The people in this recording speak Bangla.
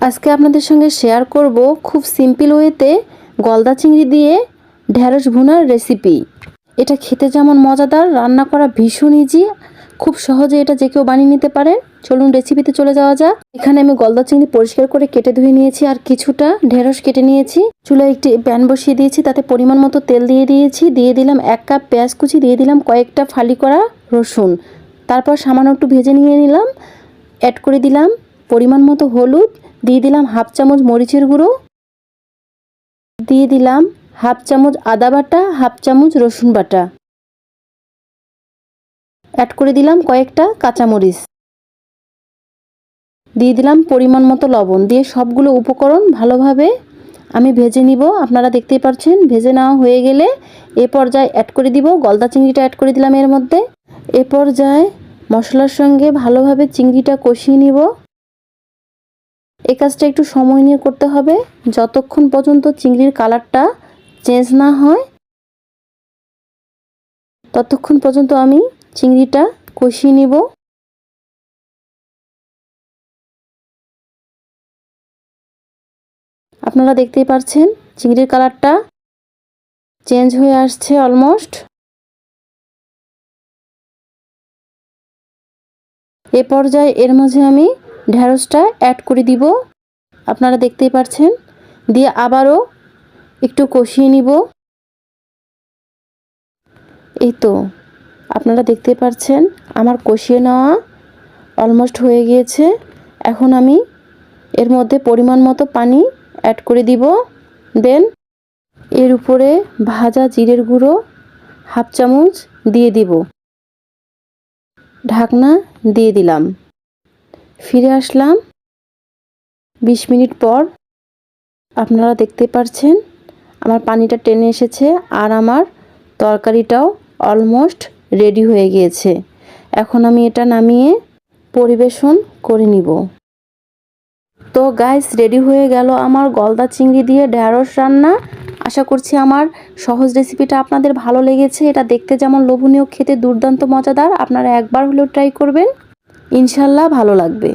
আজকে আপনাদের সঙ্গে শেয়ার করব খুব সিম্পল ওয়েতে গলদা চিংড়ি দিয়ে ঢ্যাঁড়স ভুনার রেসিপি এটা খেতে যেমন মজাদার, রান্না করা ভীষণ ইজি খুব সহজে এটা যে কেউ বানিয়ে নিতে পারেন চলুন রেসিপিতে চলে যাওয়া যাক। এখানে আমি গলদা চিংড়ি পরিষ্কার করে কেটে ধুয়ে নিয়েছি আর কিছুটা ঢেঁড়স কেটে নিয়েছি। চুলায় একটি প্যান বসিয়ে দিয়েছি, তাতে পরিমাণ মতো তেল দিয়ে দিয়েছি। দিয়ে দিলাম এক কাপ পেঁয়াজ কুচি, দিয়ে দিলাম কয়েকটা ফালি করা রসুন। তারপর সামান্য একটু ভেজে নিয়ে নিলাম। অ্যাড করে দিলাম পরিমাণ মতো হলুদ, দিয়ে দিলাম হাফ চামচ মরিচের গুঁড়ো, দিয়ে দিলাম হাফ চামচ আদা বাটা, হাফ চামচ রসুন বাটা। অ্যাড করে দিলাম কয়েকটা কাঁচামরিচ। দিয়ে দিলাম পরিমাণ মতো লবণ। দিয়ে সবগুলো উপকরণ ভালোভাবে আমি ভেজে নিব। আপনারা দেখতেই পাচ্ছেন, ভেজে নেওয়া হয়ে গেলে এ পর্যায়ে অ্যাড করে দিব, গলদা চিংড়িটা অ্যাড করে দিলাম এর মধ্যে। এ পর্যায়ে মশলার সঙ্গে ভালোভাবে চিংড়িটা কষিয়ে নিব। এই কাজটা একটু সময় নিয়ে করতে হবে। যতক্ষণ পর্যন্ত চিংড়ির কালারটা চেঞ্জ না হয়, ততক্ষণ পর্যন্ত আমি চিংড়িটা কষিয়ে নিব। আপনারা দেখতেই পাচ্ছেন চিংড়ির কালারটা চেঞ্জ হয়ে আসছে অলমোস্ট এ পর্যায়ে এর মাঝে আমি ঢ্যাঁড়সটা অ্যাড করে দিব। আপনারা দেখতেই পাচ্ছেন দিয়ে আবারও একটু কষিয়ে নিব। এই তো, আপনারা দেখতে পাচ্ছেন আমার কষিয়ে নেওয়া অলমোস্ট হয়ে গিয়েছে। এখন আমি এর মধ্যে পরিমাণ মতো পানি অ্যাড করে দিব। দেন এর উপরে ভাজা জিরের গুঁড়ো হাফ চামচ দিয়ে দিব। ঢাকনা দিয়ে দিলাম। ফিরে আসলাম। বিশ মিনিট পর আপনারা দেখতে পাচ্ছেন আমার পানিটা টেনে এসেছে আর আমার তরকারিটাও অলমোস্ট রেডি হয়ে গিয়েছে। এখন আমি এটা নামিয়ে পরিবেশন করে নিব। তো গাইস, রেডি হয়ে গেল আমার গলদা চিংড়ি দিয়ে ঢ্যাঁড়স রান্না। আশা করছি আমার সহজ রেসিপিটা আপনাদের ভালো লেগেছে। এটা দেখতে যেমন লোভনীয়, খেতে দুর্দান্ত, মজাদার। আপনারা একবার হলেও ট্রাই করবেন। ইনশাল্লাহ ভালো লাগবে।